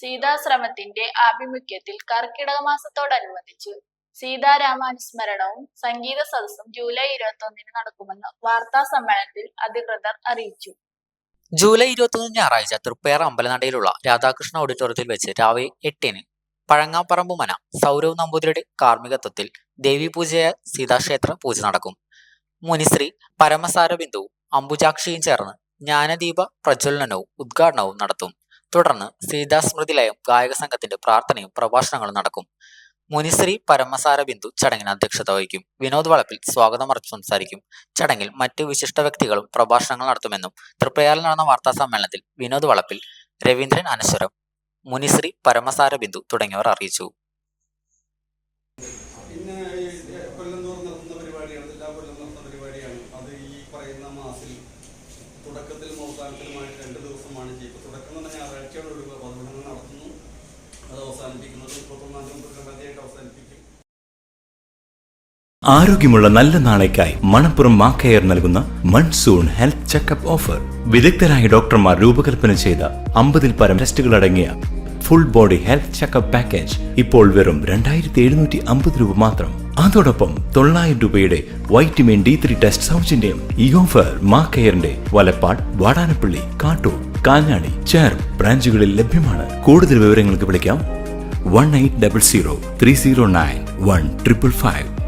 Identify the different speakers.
Speaker 1: സീതാശ്രമത്തിന്റെ ആഭിമുഖ്യത്തിൽ കർക്കിടക മാസത്തോടനുബന്ധിച്ച് സീതാരാമാനുസ്മരണവും സംഗീത സദസ്സും ജൂലൈ ഇരുപത്തി ഒന്നിന് നടക്കുമെന്ന് വാർത്താ സമ്മേളനത്തിൽ അധികൃതർ അറിയിച്ചു.
Speaker 2: ജൂലൈ ഇരുപത്തൊന്ന് ഞായറാഴ്ച തൃപ്പയാർ അമ്പലനടയിലുള്ള രാധാകൃഷ്ണ ഓഡിറ്റോറിയത്തിൽ വെച്ച് രാവിലെ എട്ടിന് പഴങ്ങാപ്പറമ്പ് മന സൗരവ് നമ്പൂതിരിയുടെ കാർമ്മികത്വത്തിൽ ദേവീപൂജയായ സീതാക്ഷേത്ര പൂജ നടക്കും. മുനിശ്രീ പരമസാര ബിന്ദുവും അംബുജാക്ഷിയും ചേർന്ന് ജ്ഞാനദീപ പ്രജ്വലനവും ഉദ്ഘാടനവും നടത്തും. തുടർന്ന് സീതാസ്മൃതി ലയം ഗായക സംഘത്തിന്റെ പ്രാർത്ഥനയും പ്രഭാഷണങ്ങളും നടക്കും. മുനിശ്രീ പരമസാര ബിന്ദു ചടങ്ങിന് അധ്യക്ഷത വഹിക്കും. വിനോദ് വളപ്പിൽ സ്വാഗതം അർപ്പിച്ച് സംസാരിക്കും. ചടങ്ങിൽ മറ്റു വിശിഷ്ട വ്യക്തികളും പ്രഭാഷണങ്ങൾ നടത്തുമെന്നും തൃപ്രയാറിൽ നടന്ന വാർത്താ സമ്മേളനത്തിൽ വിനോദ് വളപ്പിൽ രവീന്ദ്രൻ അനശ്വരം മുനിശ്രീ പരമസാര ബിന്ദു തുടങ്ങിയവർ അറിയിച്ചു.
Speaker 3: തുടക്കത്തിലും അവസാനത്തിലുമായിട്ട് രണ്ട് ദിവസമാണ് ചെയ്യുന്നത് തുടക്കം തന്നെ ഒരു പതിനൊന്ന് നടത്തുന്നു അത് അവസാനിപ്പിക്കുന്നത് മുപ്പത്തൊന്നാം തീയതി മുതൽ രണ്ടാം അവസാനിപ്പിക്കും.
Speaker 4: ആരോഗ്യമുള്ള നല്ല നാളേക്കായി മണപ്പുറം മാക്കയർ നൽകുന്ന മൺസൂൺ ഹെൽത്ത് ചെക്കപ്പ് ഓഫർ. വിദഗ്ധരായ ഡോക്ടർമാർ രൂപകൽപ്പന ചെയ്ത അമ്പതിൽ പരം ടെസ്റ്റുകൾ അടങ്ങിയ full body health checkup package ഇപ്പോൾ വെറും രണ്ടായിരത്തി എഴുന്നൂറ്റി അമ്പത് രൂപ മാത്രം. അതോടൊപ്പം തൊള്ളായിരം രൂപയുടെ വൈറ്റമിൻ ഡി ത്രീ ടെസ്റ്റ് സൗജന്യം ഈ ഓഫർ മാക്കയറിന്റെ വലപ്പാട് വാടാനപ്പള്ളി കാട്ടൂർ കാഞ്ഞാണി ചേർ ബ്രാഞ്ചുകളിൽ ലഭ്യമാണ്. കൂടുതൽ വിവരങ്ങൾക്ക് വിളിക്കാം. One eight double zero three zero nine one triple five.